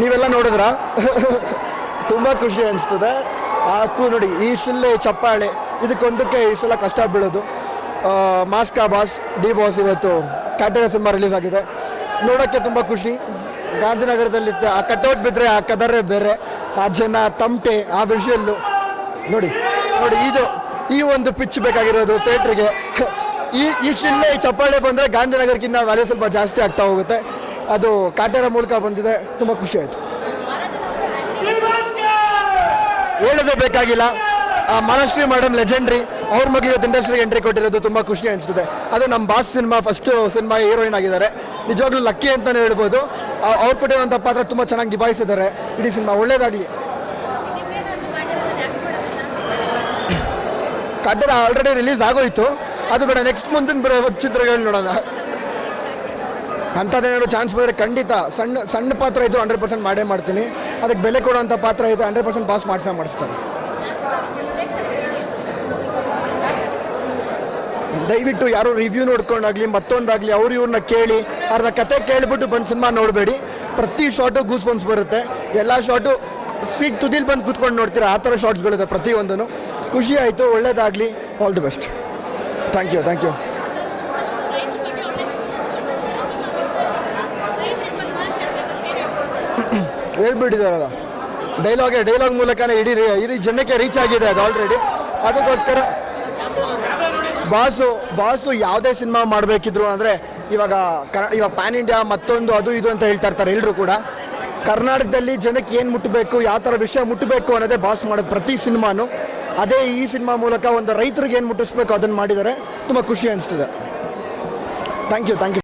ನೀವೆಲ್ಲ ನೋಡಿದ್ರ? ತುಂಬ ಖುಷಿ ಅನಿಸ್ತದೆ. ಅದು ನೋಡಿ ಈ ಶಿಲ್ಲೆ ಚಪ್ಪಾಳೆ ಇದಕ್ಕೊಂದಕ್ಕೆ ಇಷ್ಟೆಲ್ಲ ಕಷ್ಟ ಬೀಳೋದು. ಆ, ಮಾಸ್ಕಾ ಬಾಸ್ ಡಿ ಬಾಸ್ ಇವತ್ತು ಕ್ಯಾಟಗ ಸಿನಿಮಾ ರಿಲೀಸ್ ಆಗಿದೆ. ನೋಡೋಕ್ಕೆ ತುಂಬ ಖುಷಿ. ಗಾಂಧಿನಗರದಲ್ಲಿ ಆ ಕಟೌಟ್ ಬಿದ್ದರೆ ಆ ಕದರೇ ಬೇರೆ ಆ ಜನ ತಮಟೆ ಆ ವಿಷಯಲ್ಲು ನೋಡಿ ನೋಡಿ ಇದು ಈ ಒಂದು ಪಿಚ್ ಬೇಕಾಗಿರೋದು ಥಿಯೇಟ್ರಿಗೆ ಈ ಈ ಶಿಲ್ಲೆ ಚಪ್ಪಾಳೆ ಬಂದರೆ ಗಾಂಧಿನಗರಕ್ಕಿಂತ ವ್ಯಾಲ್ಯೂ ಸ್ವಲ್ಪ ಜಾಸ್ತಿ ಆಗ್ತಾ ಹೋಗುತ್ತೆ. ಅದು ಕಾಟೇರ ಮೂಲಕ ಬಂದಿದೆ. ತುಂಬ ಖುಷಿ ಆಯಿತು. ಹೇಳೋದೇ ಬೇಕಾಗಿಲ್ಲ. ಆ, ಮನಶ್ರೀ ಮೇಡಮ್ ಲೆಜೆಂಡ್ರಿ ಅವ್ರ ಮಗಳು ಇವತ್ತು ಇಂಡಸ್ಟ್ರಿಗೆ ಎಂಟ್ರಿ ಕೊಟ್ಟಿರೋದು ತುಂಬ ಖುಷಿ ಅನಿಸ್ತದೆ ಅದು ನಮ್ಮ boss cinema first cinema heroine ಆಗಿದ್ದಾರೆ. ನಿಜವಾಗ್ಲೂ ಲಕ್ಕಿ ಅಂತಲೇ ಹೇಳ್ಬೋದು. ಅವ್ರು ಕೊಟ್ಟಿರುವಂಥ ಪಾತ್ರ ತುಂಬ ಚೆನ್ನಾಗಿ ನಿಭಾಯಿಸಿದ್ದಾರೆ. ಇಡೀ ಸಿನಿಮಾ ಒಳ್ಳೇದಾಗಲಿ. ಕಡ್ಡರ ಆಲ್ರೆಡಿ ರಿಲೀಸ್ ಆಗೋಯ್ತು. ಅದು ಬೇಡ ನೆಕ್ಸ್ಟ್ ಮುಂದಿನ ಬರೋ ಚಿತ್ರಗಳು ನೋಡೋಣ. ಅಂಥದ್ದೇನಾದ್ರು ಚಾನ್ಸ್ ಬಂದರೆ ಖಂಡಿತ ಸಣ್ಣ ಸಣ್ಣ ಪಾತ್ರ ಇದ್ದು ಹಂಡ್ರೆಡ್ ಪರ್ಸೆಂಟ್ ಮಾಡೇ ಮಾಡ್ತೀನಿ. ಅದಕ್ಕೆ ಬೆಲೆ ಕೊಡುವಂಥ ಪಾತ್ರ ಇದ್ದರೆ ಹಂಡ್ರೆಡ್ ಪರ್ಸೆಂಟ್ ಪಾಸ್ ಮಾಡಿಸ ಮಾಡಿಸ್ತಾರೆ. ದಯವಿಟ್ಟು ಯಾರು ರಿವ್ಯೂ ನೋಡ್ಕೊಂಡಾಗಲಿ, ಮತ್ತೊಂದಾಗಲಿ ಅವ್ರು ಇವ್ರನ್ನ ಕೇಳಿ ಅರ್ಧ ಕತೆ ಕೇಳಿಬಿಟ್ಟು ಬಂದು ಸಿನಿಮಾ ನೋಡಬೇಡಿ. ಪ್ರತಿ ಶಾಟು ಗೂಸ್ ಬಂಪ್ಸ್ ಬರುತ್ತೆ. ಎಲ್ಲ ಶಾಟು ಸೀಟ್ ತುದಿಲ್ ಬಂದು ಕೂತ್ಕೊಂಡು ನೋಡ್ತೀರಾ, ಆ ಥರ ಶಾರ್ಟ್ಸ್ಗಳಿದೆ ಪ್ರತಿಯೊಂದೂ ಖುಷಿ ಆಯಿತು, ಒಳ್ಳೇದಾಗಲಿ. All the best thank you thank you ಹೇಳ್ಬಿಟ್ಟಿದಾರಲ್ಲ ಡೈಲಾಗೆ, ಡೈಲಾಗ್ ಮೂಲಕನೇ ಇಡೀ ಇಡೀ ಜನಕ್ಕೆ ರೀಚ್ ಆಗಿದೆ ಅದು ಆಲ್ರೆಡಿ ಅದಕ್ಕೋಸ್ಕರ ಬಾಸು ಬಾಸು ಯಾವುದೇ ಸಿನಿಮಾ ಮಾಡಬೇಕಿದ್ರು ಅಂದರೆ ಇವಾಗ ಕರ್, ಇವಾಗ ಪ್ಯಾನ್ ಇಂಡಿಯಾ ಮತ್ತೊಂದು ಅದು ಇದು ಅಂತ ಹೇಳ್ತಾ ಇರ್ತಾರೆ ಎಲ್ಲರೂ ಕೂಡ. ಕರ್ನಾಟಕದಲ್ಲಿ ಜನಕ್ಕೆ ಏನು ಮುಟ್ಟಬೇಕು ಯಾವ ಥರ ವಿಷಯ ಮುಟ್ಟಬೇಕು ಅನ್ನೋದೇ ಬಾಸ್ ಮಾಡೋದು ಪ್ರತಿ ಸಿನಿಮಾನು ಅದೇ ಈ ಸಿನಿಮಾ ಮೂಲಕ ಒಂದು ರೈತರಿಗೆ ಏನು ಮುಟ್ಟಿಸ್ಬೇಕು ಅದನ್ನು ಮಾಡಿದ್ದಾರೆ ತುಂಬ ಖುಷಿ ಅನಿಸ್ತಿದೆ. Thank you thank you